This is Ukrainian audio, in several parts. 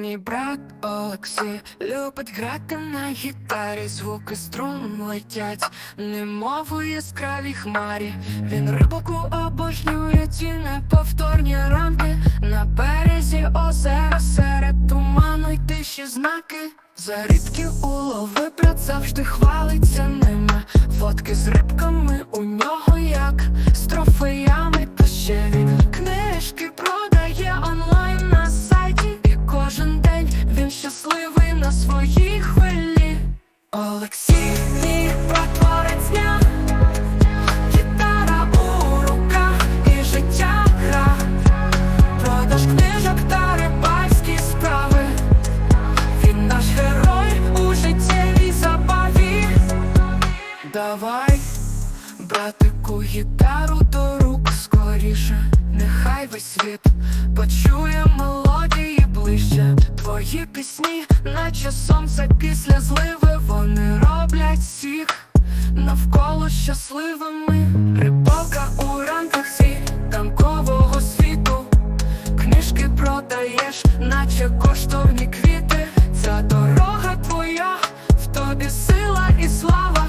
Мій брат Олексій любить грати на гітарі, звуки струн летять, немов у яскравій хмарі. Він рибаку обожнює ті неповторні ранки на березі озера серед туману й тиші знаки. За рідкі улови брат завжди хвалиться ними. Фотки з рибками у нього як з трофеями, на своїй хвилі. Олексій, мій творець дня, гітара у руках і життя гра, продаж книжок та рибальські справи. Він наш герой у життєвій забаві. Давай, братику, гітару до рук скоріше, нехай весь світ почує мелодії ближче. Твої пісні, наче сонце після зливи, вони роблять всіх навколо щасливими. Рибалка у ранках світанкового світу. Книжки продаєш, наче коштовні квіти. Ця дорога твоя, в тобі сила і слава.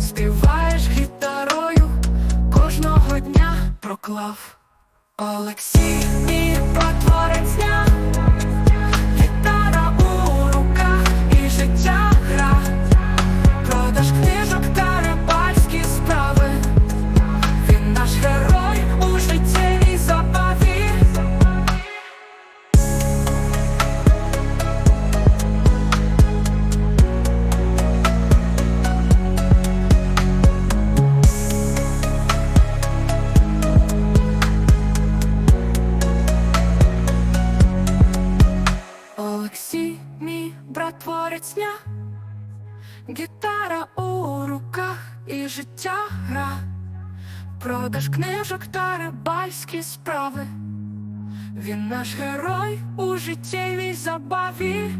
Співаєш гітарою, кожного дня проклав. Олексій, брат творець дня, гітара у руках і життя гра, продаж книжок та рибальські справи. Він наш герой у життєвій забаві.